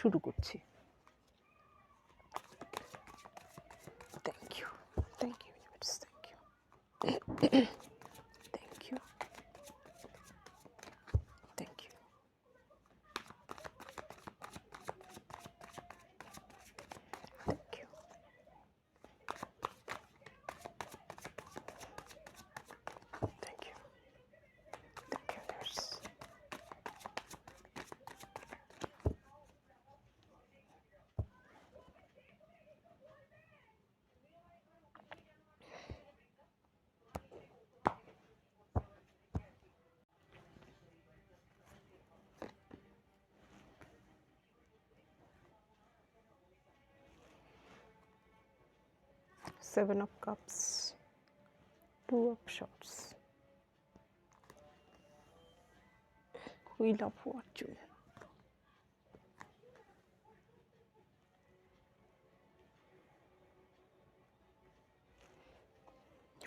শুরু করছি। Thank you thank you thank you seven of cups two of swords wheel of fortune.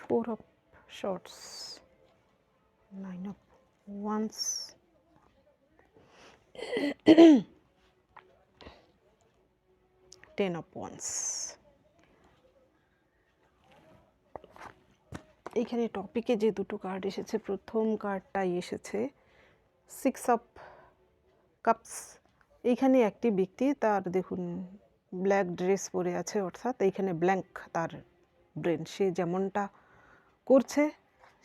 Four of swords nine of wands. Ten of wands এইখানে টপিকে যে দুটো card এসেছে, প্রথম কার্ডটাই এসেছে সিক্স অফ কাপস এইখানে একটি ব্যক্তি তার দেখুন ব্ল্যাক ড্রেস পরে আছে, অর্থাৎ এইখানে ব্ল্যাঙ্ক তার ব্রেন সে যেমনটা করছে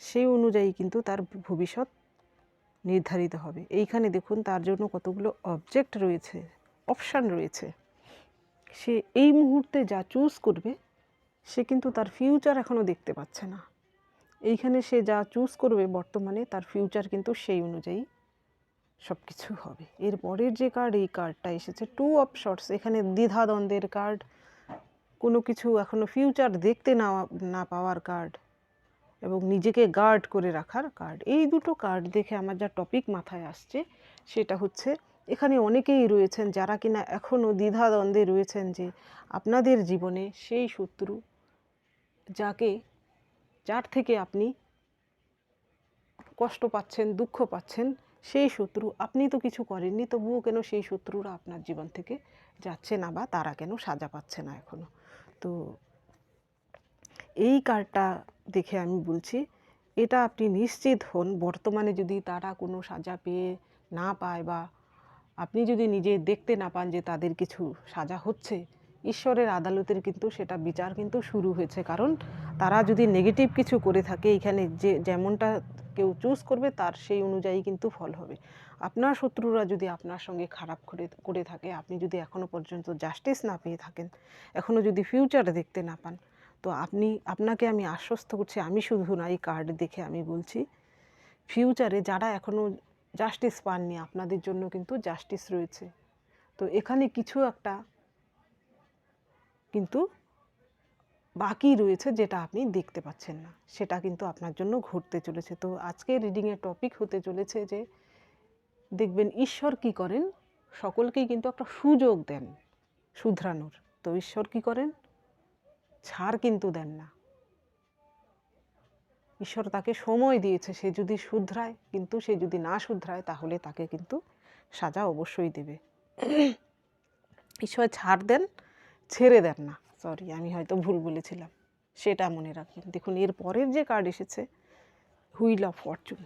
সেই অনুযায়ী কিন্তু তার ভবিষ্যৎ নির্ধারিত হবে। এইখানে দেখুন তার জন্য কতগুলো অবজেক্ট রয়েছে অপশান রয়েছে। সে এই মুহূর্তে যা চুজ করবে, সে কিন্তু তার ফিউচার এখনও দেখতে পাচ্ছে না। এইখানে সে যা চুজ করবে বর্তমানে তার ফিউচার কিন্তু সেই অনুযায়ী সব কিছু হবে। এর পরের যে কার্ড এই কার্ডটা এসেছে। টু অফ শর্টস এখানে দ্বিধাদ্বন্দ্বের কার্ড কোনো কিছু এখনও ফিউচার দেখতে না না পাওয়ার কার্ড এবং নিজেকে গার্ড করে রাখার কার্ড এই দুটো কার্ড দেখে আমার যা টপিক মাথায় আসছে, সেটা হচ্ছে এখানে অনেকেই রয়েছেন যারা কিনা এখনও দ্বিধাদ্বন্দ্বে রয়েছেন যে আপনাদের জীবনে সেই শত্রু যাকে যার থেকে আপনি কষ্ট পাচ্ছেন, দুঃখ পাচ্ছেন, সেই শত্রু, আপনি তো কিছু করেননি, তবুও কেন সেই শত্রুরা আপনার জীবন থেকে যাচ্ছে না বা তারা কেন সাজা পাচ্ছে না এখনও তো এই কার্ডটা দেখে আমি বলছি, এটা আপনি নিশ্চিত হন, বর্তমানে যদি তারা কোনো সাজা পেয়ে না পায় বা আপনি যদি নিজে দেখতে না পান যে তাদের কিছু সাজা হচ্ছে, ঈশ্বরের আদালতের কিন্তু সেটা বিচার কিন্তু শুরু হয়েছে। কারণ তারা যদি নেগেটিভ কিছু করে থাকে, এখানে যে, যেমনটা কেউ চুজ করবে, তার সেই অনুযায়ী কিন্তু ফল হবে। আপনার শত্রুরা যদি আপনার সঙ্গে খারাপ করে করে থাকে, আপনি যদি এখনও পর্যন্ত জাস্টিস না পেয়ে থাকেন এখনও যদি ফিউচার দেখতে না পান, তো আপনি, আপনাকে আমি আশ্বস্ত করছি, আমি শুধু না, এই কার্ড দেখে আমি বলছি ফিউচারে যারা এখনও জাস্টিস পাননি, আপনাদের জন্য কিন্তু জাস্টিস রয়েছে। তো এখানে কিছু একটা কিন্তু বাকি রয়েছে যেটা আপনি দেখতে পাচ্ছেন না। সেটা কিন্তু আপনার জন্য ঘটতে চলেছে। তো আজকে রিডিংয়ের টপিক হতে চলেছে যে, দেখবেন ঈশ্বর কি করেন? সকলকেই কিন্তু একটা সুযোগ দেন শুধরানোর। তো ঈশ্বর কি করেন? ছাড় কিন্তু দেন না। ঈশ্বর তাকে সময় দিয়েছে, সে যদি শুধরায়, কিন্তু সে যদি না শুধরায়, তাহলে তাকে কিন্তু সাজা অবশ্যই দেবে। ঈশ্বর ছাড় দেন, ছেড়ে দেন না। সরি আমি হয়তো ভুল বলেছিলাম। সেটা মনে রাখবেন। দেখুন, এর পরের যে কার্ড এসেছে wheel of fortune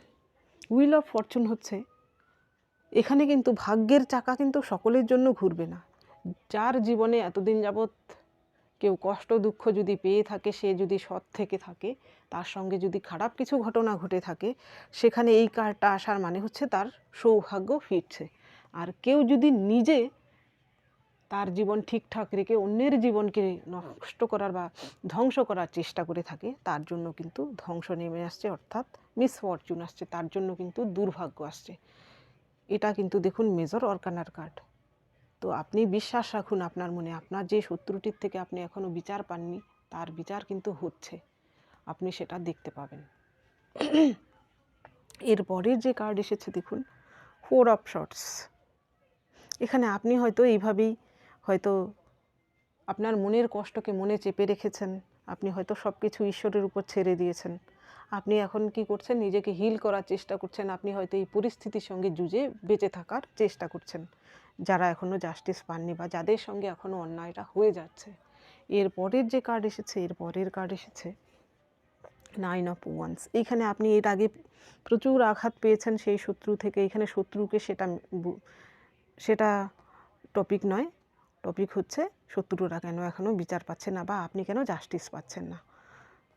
wheel of fortune হচ্ছে, এখানে কিন্তু ভাগ্যের চাকা কিন্তু সকলের জন্য ঘুরবে না। যার জীবনে এতদিন যাবৎ কেউ কষ্ট, দুঃখ যদি পেয়ে থাকে, সে যদি সৎ থেকে থাকে, তার সঙ্গে যদি খারাপ কিছু ঘটনা ঘটে থাকে, সেখানে এই কার্ডটা আসার মানে হচ্ছে তার সৌভাগ্য ফিরছে। আর কেউ যদি নিজে তার জীবন ঠিকঠাক রেখে অন্যের জীবনকে নষ্ট করার বা ধ্বংস করার চেষ্টা করে থাকে, তার জন্য কিন্তু ধ্বংস নেমে আসছে, অর্থাৎ মিসফরচুন আসছে, তার জন্য কিন্তু দুর্ভাগ্য আসছে। এটা কিন্তু দেখুন মেজর অর্কানার কার্ড। তো আপনি বিশ্বাস রাখুন আপনার মনে, আপনার যে শত্রুটির থেকে আপনি এখনও বিচার পাননি, তার বিচার কিন্তু হচ্ছে। আপনি সেটা দেখতে পাবেন। এরপরের যে কার্ড এসেছে দেখুন ফোর অফ শর্টস এখানে আপনি হয়তো এইভাবেই হয়তো আপনার মনের কষ্টকে মনে চেপে রেখেছেন, আপনি হয়তো সব কিছু ঈশ্বরের উপর ছেড়ে দিয়েছেন। আপনি এখন কি করছেন? নিজেকে হিল করার চেষ্টা করছেন। আপনি হয়তো এই পরিস্থিতির সঙ্গে যুঝে বেঁচে থাকার চেষ্টা করছেন। যারা এখনও জাস্টিস পাননি বা যাদের সঙ্গে এখনও অন্যায়টা হয়ে যাচ্ছে। এর পরের যে কার্ড এসেছে, এর পরের কার্ড এসেছে নাইন অফ ওয়ান্স এইখানে আপনি এর আগে প্রচুর আঘাত পেয়েছেন সেই শত্রু থেকে। এখানে শত্রুকে সেটা সেটা টপিক নয়। টপিক হচ্ছে শত্রুরা কেন এখনও বিচার পাচ্ছে না বা আপনি কেন জাস্টিস পাচ্ছেন না?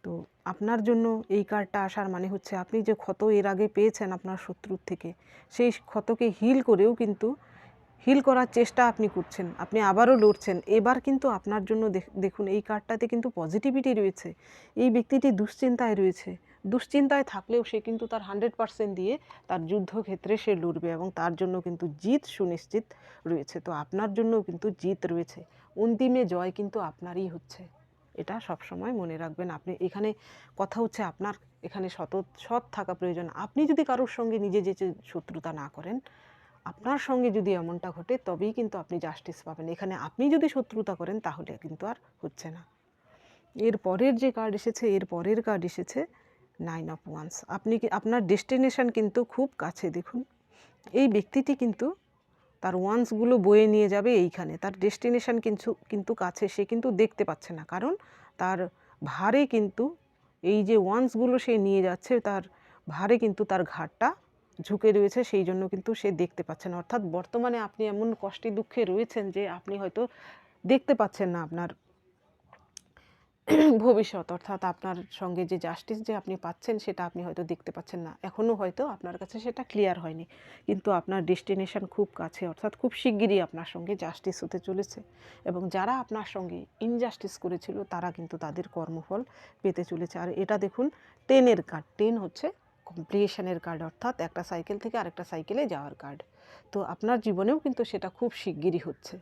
তো আপনার জন্য এই কার্ডটা আসার মানে হচ্ছে আপনি যে ক্ষত এর আগে পেয়েছেন আপনার শত্রুর থেকে, সেই ক্ষতকে হিল করেও কিন্তু হিল করার চেষ্টা আপনি করছেন, আপনি আবারও লড়ছেন। এবার কিন্তু আপনার জন্য দেখ- দেখুন এই কার্ডটাতে কিন্তু পজিটিভিটি রয়েছে, এই ব্যক্তিটি দুশ্চিন্তায় রয়েছে। দুশ্চিন্তায় থাকলেও সে কিন্তু তার হান্ড্রেড পার্সেন্ট দিয়ে তার যুদ্ধক্ষেত্রে সে লড়বে এবং তার জন্য কিন্তু জিত সুনিশ্চিত রয়েছে। তো আপনার জন্য কিন্তু জিত রয়েছে। অন্তিমে জয় কিন্তু আপনারই হচ্ছে। এটা সবসময় মনে রাখবেন। আপনি এখানে কথা হচ্ছে আপনার এখানে সত, সৎ থাকা প্রয়োজন। আপনি যদি কারোর সঙ্গে নিজে যে শত্রুতা না করেন, আপনার সঙ্গে যদি এমনটা ঘটে, তবেই কিন্তু আপনি জাস্টিস পাবেন। এখানে আপনি যদি শত্রুতা করেন, তাহলে কিন্তু আর হচ্ছে না। এর পরের যে কার্ড এসেছে, এর পরের কার্ড এসেছে নাইন অফ ওয়ান্স আপনি কি, আপনার ডেস্টিনেশন কিন্তু খুব কাছে, দেখুন। এই ব্যক্তিটি কিন্তু তার ওয়ান্সগুলো বয়ে নিয়ে যাবে এইখানে। তার ডেস্টিনেশন কিন্তু কিন্তু কাছে, সে কিন্তু দেখতে পাচ্ছে না। কারণ তার ভারে কিন্তু, এই যে ওয়ান্সগুলো সে নিয়ে যাচ্ছে, তার ভারে কিন্তু তার ঘাটটা ঝুঁকে রয়েছে, সেই জন্য কিন্তু সে দেখতে পাচ্ছে না। অর্থাৎ বর্তমানে আপনি এমন কষ্টে দুঃখে রয়েছেন যে আপনি হয়তো দেখতে পাচ্ছেন না আপনার ভবিষ্যৎ, অর্থাৎ আপনার সঙ্গে যে জাস্টিস যে আপনি পাচ্ছেন সেটা আপনি হয়তো দেখতে পাচ্ছেন না। এখনও হয়তো আপনার কাছে সেটা ক্লিয়ার হয়নি। কিন্তু আপনার ডেস্টিনেশন খুব কাছে, অর্থাৎ খুব শিগগিরই আপনার সঙ্গে জাস্টিস হতে চলেছে। এবং যারা আপনার সঙ্গে ইনজাস্টিস করেছিল, তারা কিন্তু তাদের কর্মফল পেতে চলেছে। আর এটা দেখুন টেনের কার্ড টেন হচ্ছে কমপ্লিয়েশনের কার্ড অর্থাৎ একটা সাইকেল থেকে আরেকটা সাইকেলে যাওয়ার কার্ড তো আপনার জীবনেও কিন্তু সেটা খুব শিগগিরই হচ্ছে।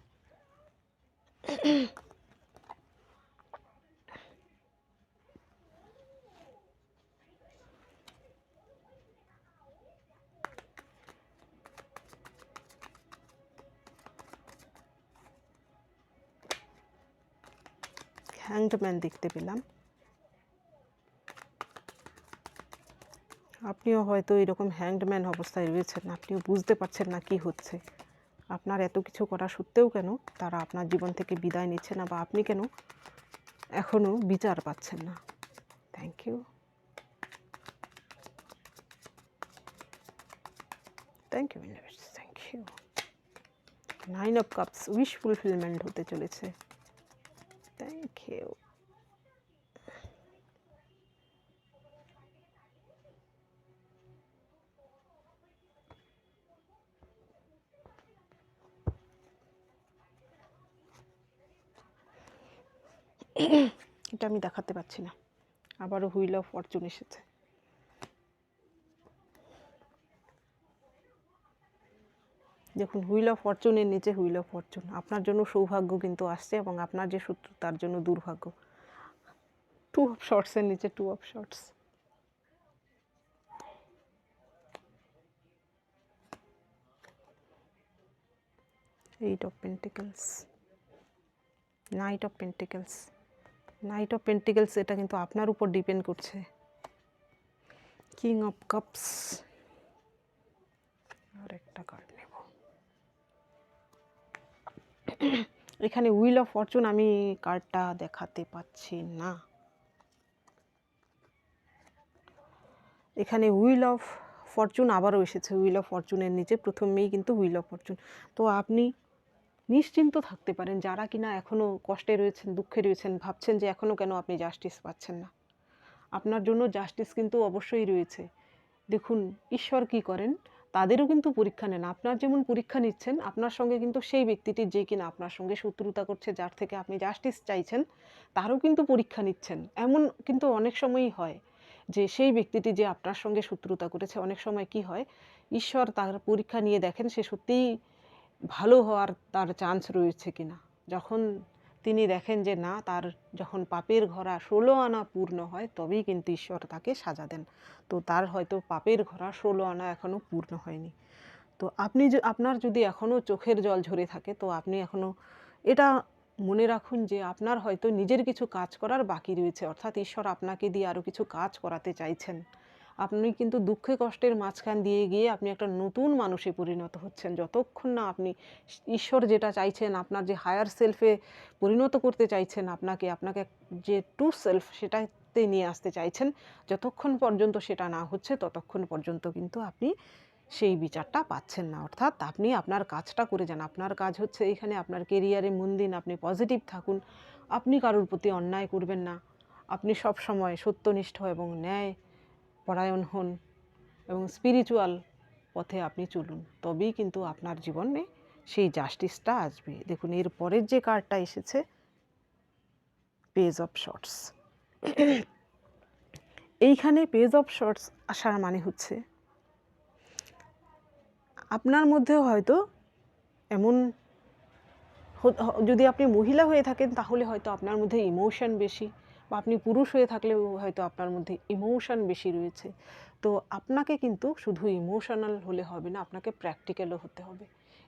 হ্যাংডম্যান দেখতে পেলাম। আপনিও হয়তো এরকম হ্যাংডম্যান অবস্থায় রয়েছেন, আপনিও বুঝতে পারছেন না কি হচ্ছে। আপনার এত কিছু করা সত্ত্বেও কেন তারা আপনার জীবন থেকে বিদায় নিচ্ছে না বা আপনি কেন এখনও বিচার পাচ্ছেন না? Thank you thank you thank you nine of cups wish fulfilment হতে চলেছে। ইউ এটা আমি দেখাতে পাচ্ছি না। আবারও হুইল অফ ফরচুন এসেছে। দেখুন হুইল অফ ফরচুনের নিচে হুইল অফ ফরচুন আপনার জন্য সৌভাগ্য কিন্তু আসছে এবং আপনার যে শত্রু, তার জন্য দুর্ভাগ্য। টু অফ শর্টসের নিচে two of swords eight of pentacles knight of pentacles knight of pentacles এটা কিন্তু আপনার উপর ডিপেন্ড করছে। কিং অফ কাপস আর একটা কার্ড এখানে উইল অফ ফরচুন আমি কার্ডটা দেখাতে পাচ্ছি না। এখানে হুইল অফ ফরচুন আবারও এসেছে। হুইল অফ ফরচুনের নিচে প্রথমেই কিন্তু হুইল অফ ফরচুন তো আপনি নিশ্চিন্ত থাকতে পারেন, যারা কিনা এখনও কষ্টে রয়েছেন, দুঃখে রয়েছেন, ভাবছেন যে এখনও কেন আপনি জাস্টিস পাচ্ছেন না। আপনার জন্য জাস্টিস কিন্তু অবশ্যই রয়েছে। দেখুন, ঈশ্বর কি করেন? তাদেরও কিন্তু পরীক্ষা নেন। আপনার যেমন পরীক্ষা নিচ্ছেন, আপনার সঙ্গে কিন্তু সেই ব্যক্তিটি যে কিনা আপনার সঙ্গে শত্রুতা করছে, যার থেকে আপনি জাস্টিস চাইছেন, তারও কিন্তু পরীক্ষা নিচ্ছেন। এমন কিন্তু অনেক সময়ই হয় যে সেই ব্যক্তিটি যে আপনার সঙ্গে শত্রুতা করেছে, অনেক সময় কি হয়, ঈশ্বর তার পরীক্ষা নিয়ে দেখেন সে সত্যিই ভালো হওয়ার তার চান্স রয়েছে কিনা। যখন তিনি দেখেন যে না, তার যখন পাপের ঘোড়া ষোলো আনা পূর্ণ হয়, তবেই কিন্তু ঈশ্বর তাকে সাজা দেন। তো তার হয়তো পাপের ঘোড়া ষোলো আনা এখনও পূর্ণ হয়নি। তো আপনি আপনার যদি এখনও চোখের জল ঝরে থাকে, তো আপনি এখনও এটা মনে রাখুন যে আপনার হয়তো নিজের কিছু কাজ করার বাকি রয়েছে। অর্থাৎ ঈশ্বর আপনাকে দিয়ে আরও কিছু কাজ করাতে চাইছেন। আপনি কিন্তু দুঃখে কষ্টের মাঝখান দিয়ে গিয়ে আপনি একটা নতুন মানুষে পরিণত হচ্ছেন। যতক্ষণ না আপনি ঈশ্বর যেটা চাইছেন, আপনার যে হায়ার সেলফে পরিণত করতে চাইছেন, আপনাকে আপনাকে যে টু সেলফ সেটাতে নিয়ে আসতে চাইছেন, যতক্ষণ পর্যন্ত সেটা না হচ্ছে, ততক্ষণ পর্যন্ত কিন্তু আপনি সেই বিচারটা পাচ্ছেন না। অর্থাৎ আপনি আপনার কাজটা করে যান। আপনার কাজ হচ্ছে এইখানে আপনার কেরিয়ারে মন দিন, আপনি পজিটিভ থাকুন। আপনি কারোর প্রতি অন্যায় করবেন না। আপনি সব সময় সত্যনিষ্ঠ এবং ন্যায় পরায়ণ হন এবং স্পিরিচুয়াল পথে আপনি চলুন। তবেই কিন্তু আপনার জীবনে সেই জাস্টিসটা আসবে। দেখুন, এর পরের যে কার্ডটা এসেছে পেজ অফ শর্টস এইখানে পেজ অফ শর্টস আসার মানে হচ্ছে, আপনার মধ্যে হয়তো এমন যদি আপনি মহিলা হয়ে থাকেন, তাহলে হয়তো আপনার মধ্যে ইমোশন বেশি। বা আপনি পুরুষ হয়ে থাকলেও হয়তো আপনার মধ্যে ইমোশন বেশি রয়েছে। তো আপনাকে কিন্তু শুধু ইমোশনাল হলে হবে না, আপনাকে প্র্যাকটিক্যালও হতে হবে।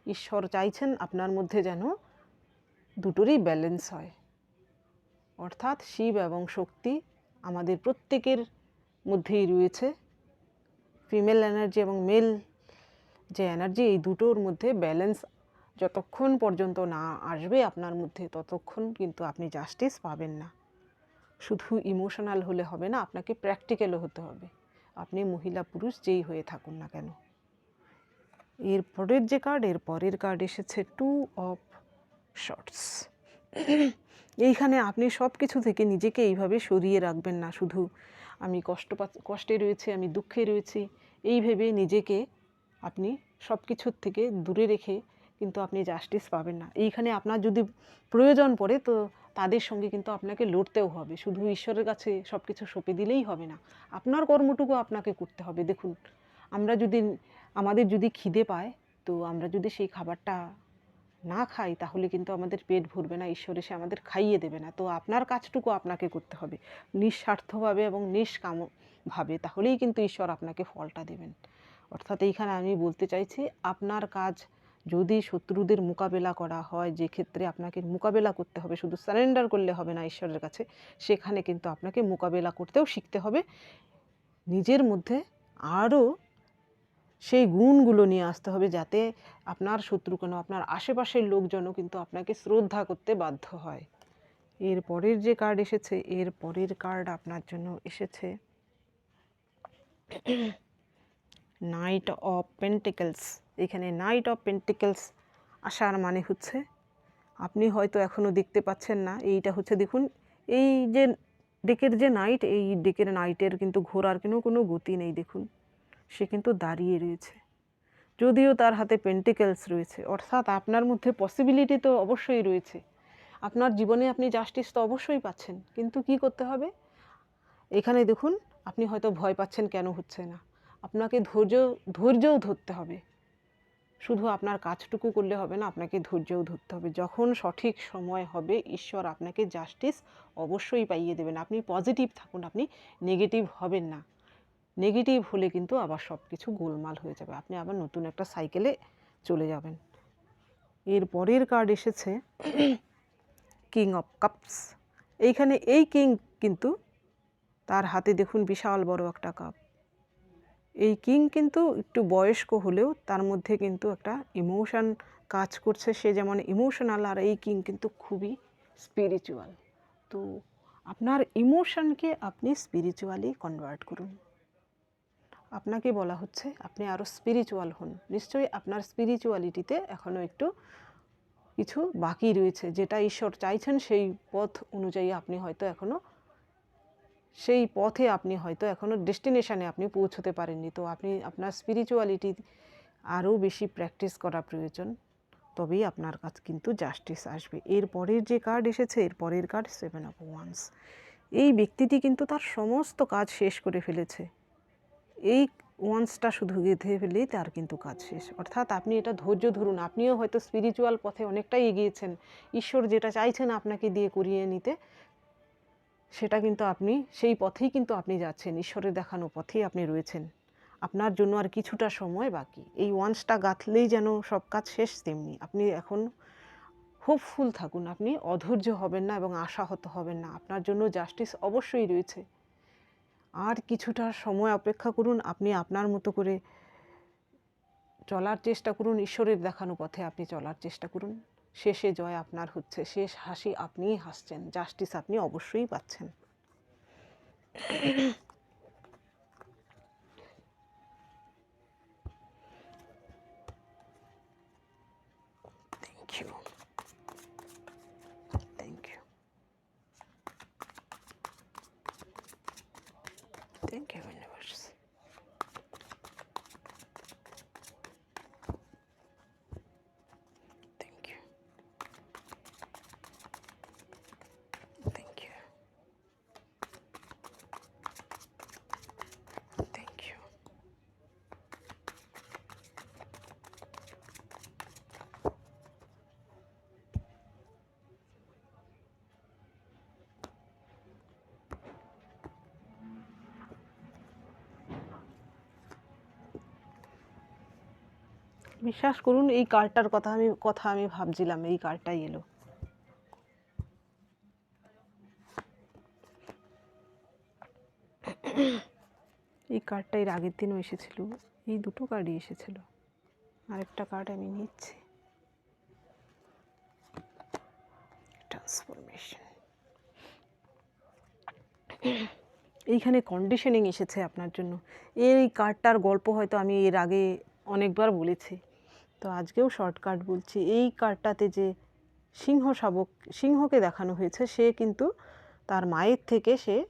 ঈশ্বর চাইছেন আপনার মধ্যে যেন দুটোরই ব্যালেন্স হয়। অর্থাৎ শিব এবং শক্তি আমাদের প্রত্যেকের মধ্যেই রয়েছে। ফিমেল এনার্জি এবং মেল যে এনার্জি এই দুটোর মধ্যে ব্যালেন্স যতক্ষণ পর্যন্ত না আসবে আপনার মধ্যে, ততক্ষণ কিন্তু আপনি জাস্টিস পাবেন না। শুধু ইমোশনাল হলে হবে না, আপনাকে প্র্যাকটিক্যালও হতে হবে। আপনি মহিলা, পুরুষ যেই হয়ে থাকুন না কেন। এর পরের যে কার্ড এর পরের কার্ড এসেছে টু অফ শর্টস এইখানে আপনি সব কিছু থেকে নিজেকে এইভাবে সরিয়ে রাখবেন না, শুধু আমি কষ্ট কষ্টে রয়েছি, আমি দুঃখে রয়েছি, এই ভেবে নিজেকে আপনি সব কিছুর থেকে দূরে রেখে কিন্তু আপনি জাস্টিস পাবেন না। এইখানে আপনার যদি প্রয়োজন পড়ে তো তাদের সঙ্গে কিন্তু আপনাকে লড়তেও হবে। শুধু ঈশ্বরের কাছে সব কিছু সঁপে দিলেই হবে না। আপনার কর্মটুকু আপনাকে করতে হবে। দেখুন, আমরা যদি, আমাদের যদি খিদে পায়, তো আমরা যদি সেই খাবারটা না খাই, তাহলে কিন্তু আমাদের পেট ভরবে না, ঈশ্বর এসে আমাদের খাইয়ে দেবে না। তো আপনার কাজটুকু আপনাকে করতে হবে। নিঃস্বার্থভাবে এবং নিষ্কামভাবে, তাহলেই কিন্তু ঈশ্বর আপনাকে ফলটা দেবেন। অর্থাৎ এইখানে আমি বলতে চাইছি, আপনার কাজ যদি শত্রুদের মোকাবেলা করা হয়, যে ক্ষেত্রে আপনাকে মোকাবেলা করতে হবে, শুধু সারেন্ডার করলে হবে না ঈশ্বরের কাছে, সেখানে কিন্তু আপনাকে মোকাবেলা করতেও শিখতে হবে। নিজের মধ্যে আরও সেই গুণগুলো নিয়ে আসতে হবে, যাতে আপনার শত্রু কেন, আপনার আশেপাশের লোকজনও কিন্তু আপনাকে শ্রদ্ধা করতে বাধ্য হয়। এর পরের যে কার্ড এসেছে, এর পরের কার্ড আপনার জন্য এসেছে। নাইট অফ পেন্টিকেলস এখানে নাইট অফ পেন্টিকেলস আসার মানে হচ্ছে, আপনি হয়তো এখনও দেখতে পাচ্ছেন না, এইটা হচ্ছে দেখুন, এই যে ডেকের যে নাইট এই ডেকের নাইটের কিন্তু ঘোরার কোনো কোনো গতি নেই, দেখুন। সে কিন্তু দাঁড়িয়ে রয়েছে। যদিও তার হাতে পেন্টিকেলস রয়েছে, অর্থাৎ আপনার মধ্যে পসিবিলিটি তো অবশ্যই রয়েছে। আপনার জীবনে আপনি জাস্টিস তো অবশ্যই পাচ্ছেন, কিন্তু কি করতে হবে? এখানে দেখুন, আপনি হয়তো ভয় পাচ্ছেন কেন হচ্ছে না। আপনাকে ধৈর্য, ধৈর্যও ধরতে হবে। শুধু আপনার কাজটুকু করলে হবে না, আপনাকে ধৈর্যও ধরতে হবে। যখন সঠিক সময় হবে, ঈশ্বর আপনাকে জাস্টিস অবশ্যই পাইয়ে দেবেন। আপনি পজিটিভ থাকুন, আপনি নেগেটিভ হবেন না। নেগেটিভ হলে কিন্তু আবার সব কিছু গোলমাল হয়ে যাবে। আপনি আবার নতুন একটা সাইকেলে চলে যাবেন। এর পরের কার্ড এসেছে কিং অফ কাপস এইখানে এই কিং কিন্তু তার হাতে দেখুন বিশাল বড় একটা কাপ এই কিং কিন্তু একটু বয়স্ক হলেও তার মধ্যে কিন্তু একটা ইমোশন কাজ করছে। সে যেমন ইমোশনাল আর এই কিং কিন্তু খুবই স্পিরিচুয়াল তো আপনার ইমোশনকে আপনি স্পিরিচুয়ালি কনভার্ট করুন। আপনাকে বলা হচ্ছে আপনি আরও স্পিরিচুয়াল হন। নিশ্চয়ই আপনার স্পিরিচুয়ালিটিতে এখনও একটু কিছু বাকি রয়েছে। যেটা ঈশ্বর চাইছেন সেই পথ অনুযায়ী আপনি হয়তো এখনও সেই পথে আপনি হয়তো এখনও ডেস্টিনেশানে আপনি পৌঁছতে পারেননি। তো আপনি আপনার স্পিরিচুয়ালিটি আরও বেশি প্র্যাকটিস করা প্রয়োজন, তবেই আপনার কাছে কিন্তু জাস্টিস আসবে। এর পরের যে কার্ড এসেছে, এর পরের কার্ড সেভেন অফ ওয়ান্স এই ব্যক্তিটি কিন্তু তার সমস্ত কাজ শেষ করে ফেলেছে। এই ওয়ান্সটা শুধু গেঁথে ফেলেই তার কিন্তু কাজ শেষ। অর্থাৎ আপনি এটা ধৈর্য ধরুন, আপনিও হয়তো স্পিরিচুয়াল পথে অনেকটাই এগিয়েছেন। ঈশ্বর যেটা চাইছেন আপনাকে দিয়ে করিয়ে নিতে সেটা কিন্তু আপনি, সেই পথেই কিন্তু আপনি যাচ্ছেন, ঈশ্বরের দেখানো পথেই আপনি রয়েছেন। আপনার জন্য আর কিছুটা সময় বাকি। এই ওয়ান্সটা গাঁথলেই যেন সব কাজ শেষ তেমনি। আপনি এখন হোপফুল থাকুন, আপনি অধৈর্য হবেন না এবং আশাহত হবেন না। আপনার জন্য জাস্টিস অবশ্যই রয়েছে। আর কিছুটা সময় অপেক্ষা করুন, আপনি আপনার মতো করে চলার চেষ্টা করুন, ঈশ্বরের দেখানো পথে আপনি চলার চেষ্টা করুন। শেষে জয় আপনার হচ্ছে। শেষ হাসি আপনিই হাসছেন জাস্টিস আপনি অবশ্যই পাচ্ছেন thank you thank you thank you universe thank you thank you thank you বিশ্বাস করুন, এই কার্ডটার কথা আমি কথা আমি ভাবছিলাম, এই কার্ডটাই এলো। এই কার্ডটা এর আগের দিনও এসেছিল। এই দুটো কার্ডই এসেছিল। আরেকটা কার্ড আমি নিচ্ছি। ট্রান্সফরমেশন এইখানে কন্ডিশনিং এসেছে আপনার জন্য। এই কার্ডটার গল্প হয়তো আমি এর আগে অনেকবার বলেছি। তো আজকেও শর্টকাট বলছি। এই কার্ডটাতে যে সিংহ শাবক, সিংহকে দেখানো হয়েছে, সে কিন্তু তার মায়ের থেকে সে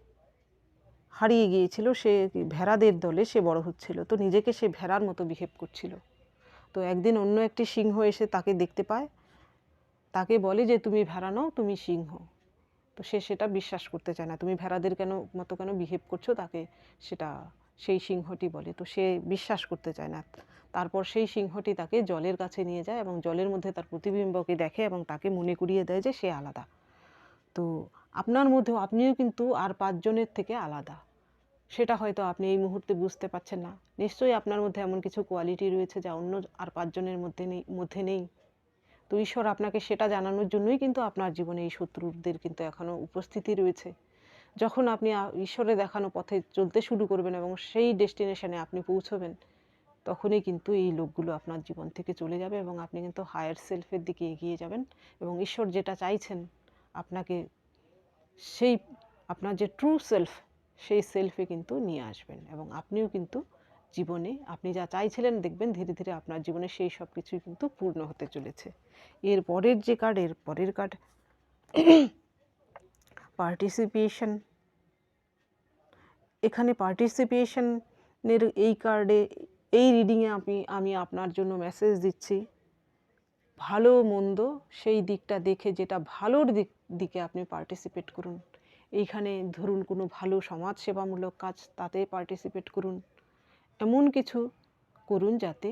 হারিয়ে গিয়েছিল, সে ভেড়াদের দলে সে বড় হচ্ছিল। তো নিজেকে সে ভেড়ার মতো বিহেভ করছিল। তো একদিন অন্য একটি সিংহ এসে তাকে দেখতে পায়। তাকে বলে যে, তুমি ভেড়া নও, তুমি সিংহ। তো সে সেটা বিশ্বাস করতে চায় না। তুমি ভেড়াদের কেন, মতো কেন বিহেভ করছ? তাকে সেটা সেই সিংহটি বলে। তো সে বিশ্বাস করতে চায় না। তারপর সেই সিংহটি তাকে জলের কাছে নিয়ে যায় এবং জলের মধ্যে তার প্রতিবিম্বকে দেখে এবং তাকে মনে করিয়ে দেয় যে সে আলাদা। তো আপনার মধ্যেও, আপনিও কিন্তু আর পাঁচজনের থেকে আলাদা। সেটা হয়তো আপনি এই মুহূর্তে বুঝতে পারছেন না। নিশ্চয়ই আপনার মধ্যে এমন কিছু কোয়ালিটি রয়েছে যা অন্য আর পাঁচজনের মধ্যে নেই মধ্যে নেই। তো ঈশ্বর আপনাকে সেটা জানানোর জন্যই কিন্তু আপনার জীবনে এই শত্রুদের কিন্তু এখনও উপস্থিতি রয়েছে। যখন আপনি ঈশ্বরে দেখানো পথে চলতে শুরু করবেন এবং সেই ডেস্টিনেশনে আপনি পৌঁছবেন, তখনই কিন্তু এই লোকগুলো আপনার জীবন থেকে চলে যাবে এবং আপনি কিন্তু হায়ার সেলফের দিকে এগিয়ে যাবেন এবং ঈশ্বর যেটা চাইছেন, আপনাকে সেই, আপনার যে ট্রু সেলফ, সেই সেলফে কিন্তু নিয়ে আসবেন এবং আপনিও কিন্তু জীবনে, আপনি যা চাইছিলেন দেখবেন ধীরে ধীরে আপনার জীবনে সেই সব কিছুই কিন্তু পূর্ণ হতে চলেছে। এর পরের যে কার্ড এর পরের কার্ড পার্টিসিপেশন এখানে পার্টিসিপেশনের এই কার্ডে এই রিডিংয়ে আমি আমি আপনার জন্য মেসেজ দিচ্ছি। ভালো মন্দ সেই দিকটা দেখে, যেটা ভালোর দিক, দিকে আপনি পার্টিসিপেট করুন। এইখানে ধরুন কোনো ভালো সমাজসেবামূলক কাজ, তাতে পার্টিসিপেট করুন। এমন কিছু করুন যাতে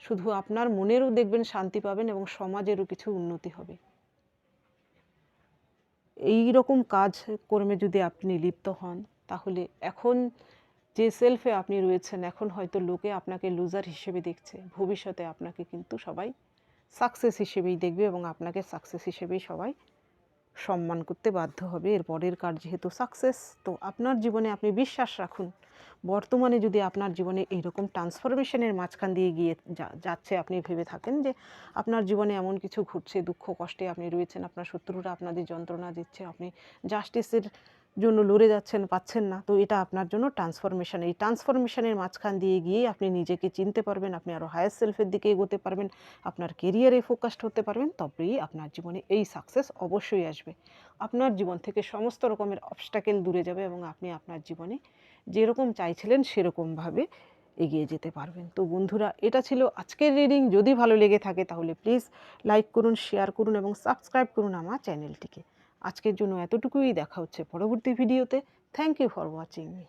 শুধু আপনার মনেরও দেখবেন শান্তি পাবেন এবং সমাজেরও কিছু উন্নতি হবে। এই রকম কাজ কর্মে যদি আপনি লিপ্ত হন, তাহলে এখন যে সেলফে আপনি রয়েছেন, এখন হয়তো লোকে আপনাকে লুজার হিসেবে দেখছে। ভবিষ্যতে আপনাকে কিন্তু সবাই সাকসেস হিসেবেই দেখবে এবং আপনাকে সাকসেস হিসেবেই সবাই সম্মান করতে বাধ্য হবে। এর পরের কাজ যেহেতু সাকসেস তো আপনার জীবনে আপনি বিশ্বাস রাখুন। বর্তমানে যদি আপনার জীবনে এইরকম ট্রান্সফরমেশনের মাঝখান দিয়ে গিয়ে যাচ্ছে, আপনি ভেবে থাকেন যে আপনার জীবনে এমন কিছু ঘটছে, দুঃখ, কষ্টে আপনি রয়েছেন, আপনার শত্রুরা আপনাদের যন্ত্রণা দিচ্ছে, আপনি জাস্টিসের জন্য লড়ে যাচ্ছেন, পাচ্ছেন না। তো এটা আপনার জন্য ট্রান্সফরমেশন এই ট্রান্সফরমেশনের মাঝখান দিয়ে গিয়ে আপনি নিজেকে চিনতে পারবেন, আপনি আরও হায়ার সেলফের দিকে এগোতে পারবেন, আপনার কেরিয়ারে ফোকাসড হতে পারবেন, তবেই আপনার জীবনে এই সাকসেস অবশ্যই আসবে। আপনার জীবন থেকে সমস্ত রকমের অবস্টাকেল দূরে যাবে এবং আপনি আপনার জীবনে যেরকম চাইছিলেন সেরকমভাবে এগিয়ে যেতে পারবেন। তো বন্ধুরা, এটা ছিল আজকের রিডিং যদি ভালো লেগে থাকে তাহলে প্লিজ লাইক করুন শেয়ার করুন এবং সাবস্ক্রাইব করুন আমার চ্যানেলটিকে আজকের জন্য এতটুকুই। দেখা হচ্ছে পরবর্তী ভিডিওতে। Thank you for watching me